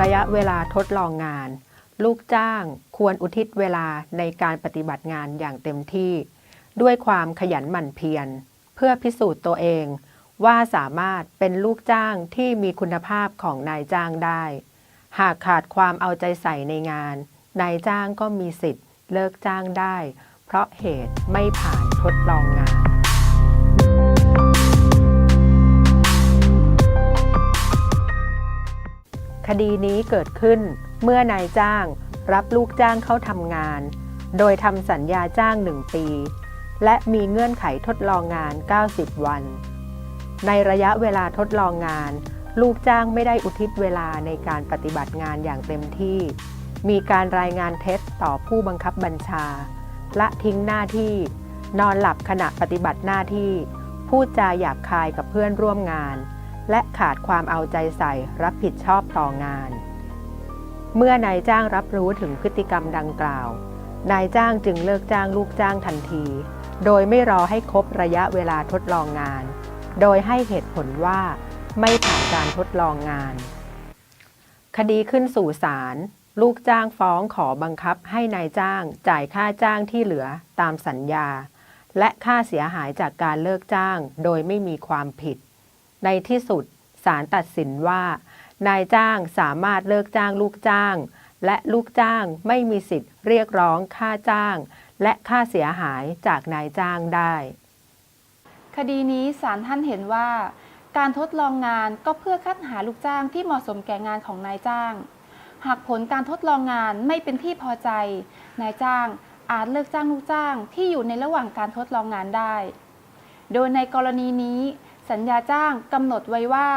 ระยะเวลาทดลองงาน ลูกจ้างควรอุทิศเวลาในการปฏิบัติงานอย่างเต็มที่ ด้วยความขยันหมั่นเพียรเพื่อพิสูจน์ตัวเองว่าสามารถเป็นลูกจ้างที่มีคุณภาพของนายจ้างได้ หากขาดความเอาใจใส่ในงาน นายจ้างก็มีสิทธิ์เลิกจ้างได้ เพราะเหตุไม่ผ่านทดลองงาน คดีนี้เกิดขึ้นเมื่อนายจ้างรับลูกจ้างเข้าทำงาน โดยทำสัญญาจ้าง 1 ปี และมีเงื่อนไขทดลองงาน 90 วัน ในระยะเวลาทดลองงาน ลูกจ้างไม่ได้อุทิศเวลาในการปฏิบัติงานอย่างเต็มที่ มีการรายงานเท็จต่อผู้บังคับบัญชา ละทิ้งหน้าที่ นอนหลับขณะปฏิบัติหน้าที่ พูดจาหยาบคายกับเพื่อนร่วมงาน และขาดความเอาใจใส่รับผิดชอบต่องาน เมื่อนายจ้างรับรู้ถึงพฤติกรรมดังกล่าว นายจ้างจึงเลิกจ้างลูกจ้างทันที โดยไม่รอให้ครบระยะเวลาทดลองงาน โดยให้เหตุผลว่าไม่ผ่านการทดลองงาน คดีขึ้นสู่ศาลลูกจ้างฟ้องขอบังคับให้นายจ้างจ่ายค่าจ้างที่เหลือตามสัญญา และค่าเสียหายจากการเลิกจ้างโดยไม่มีความผิด ในที่สุดศาลตัดสินว่า นายจ้างสามารถเลิกจ้างลูกจ้าง และลูกจ้างไม่มีสิทธิ์เรียกร้องค่าจ้าง และค่าเสียหายจากนายจ้างได้ คดีนี้ศาลท่านเห็นว่า การทดลองงานก็เพื่อคัดหาลูกจ้างที่เหมาะสมแก่งานของนายจ้าง หากผลการทดลองงานไม่เป็นที่พอใจ นายจ้างอาจเลิกจ้างลูกจ้างที่อยู่ในระหว่างการทดลองงานได้ โดยในกรณีนี้ สัญญาจ้างกำหนดไว้ว่า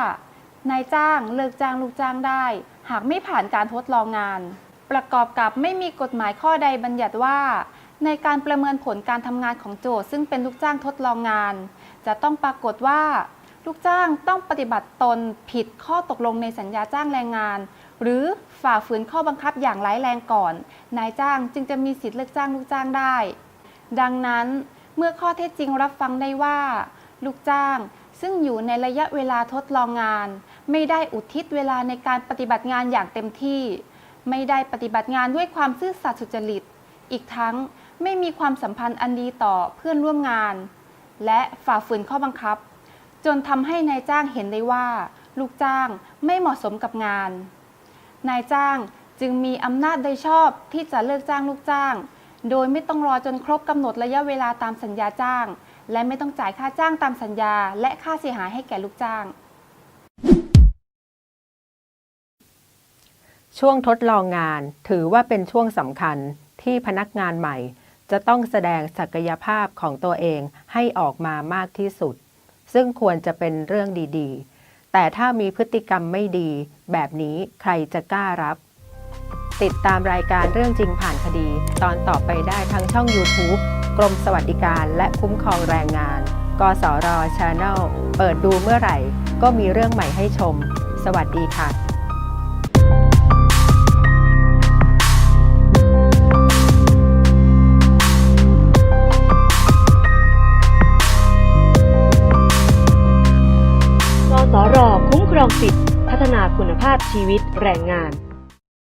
นายจ้างเลิกจ้างลูกจ้างได้ หากไม่ผ่านการทดลองงาน ประกอบกับไม่มีกฎหมายข้อใดบัญญัติว่า ในการประเมินผลการทำงานของโจทย์ซึ่งเป็นลูกจ้างทดลองงาน จะต้องปรากฏว่า ลูกจ้างต้องปฏิบัติตนผิดข้อตกลงในสัญญาจ้างแรงงาน หรือฝ่าฝืนข้อบังคับอย่างร้ายแรงก่อน นายจ้างจึงจะมีสิทธิ์เลิกจ้างลูกจ้างได้ ดังนั้นเมื่อข้อเท็จจริงรับฟังได้ว่า ลูกจ้าง ซึ่งอยู่ในระยะเวลาทดลองงาน ไม่ได้อุทิศเวลาในการปฏิบัติงานอย่างเต็มที่ ไม่ได้ปฏิบัติงานด้วยความซื่อสัตย์สุจริต อีกทั้งไม่มีความสัมพันธ์อันดีต่อเพื่อนร่วมงาน และฝ่าฝืนข้อบังคับ จนทำให้นายจ้างเห็นได้ว่า ลูกจ้างไม่เหมาะสมกับงาน นายจ้างจึงมีอำนาจโดยชอบที่จะเลิกจ้างลูกจ้าง โดยไม่ต้องรอจนครบกำหนดระยะเวลาตามสัญญาจ้าง และไม่ต้องจ่ายค่าจ้างตามสัญญา และค่าเสียหายให้แก่ลูกจ้าง ช่วงทดลองงานถือว่าเป็นช่วงสำคัญที่พนักงานใหม่ จะต้องแสดงศักยภาพของตัวเองให้ออกมามากที่สุด ซึ่งควรจะเป็นเรื่องดีๆ แต่ถ้ามีพฤติกรรมไม่ดี แบบนี้ใครจะกล้ารับ ติดตามรายการเรื่องจริงผ่านคดี ตอนต่อไปได้ทั้งช่อง YouTube กรมสวัสดิการและคุ้มครองแรงงาน กสร Channel เปิดดูเมื่อไหร่ ก็มีเรื่องใหม่ให้ชม สวัสดีค่ะกสรคุ้มครองสิทธิพัฒนาคุณภาพชีวิตแรงงาน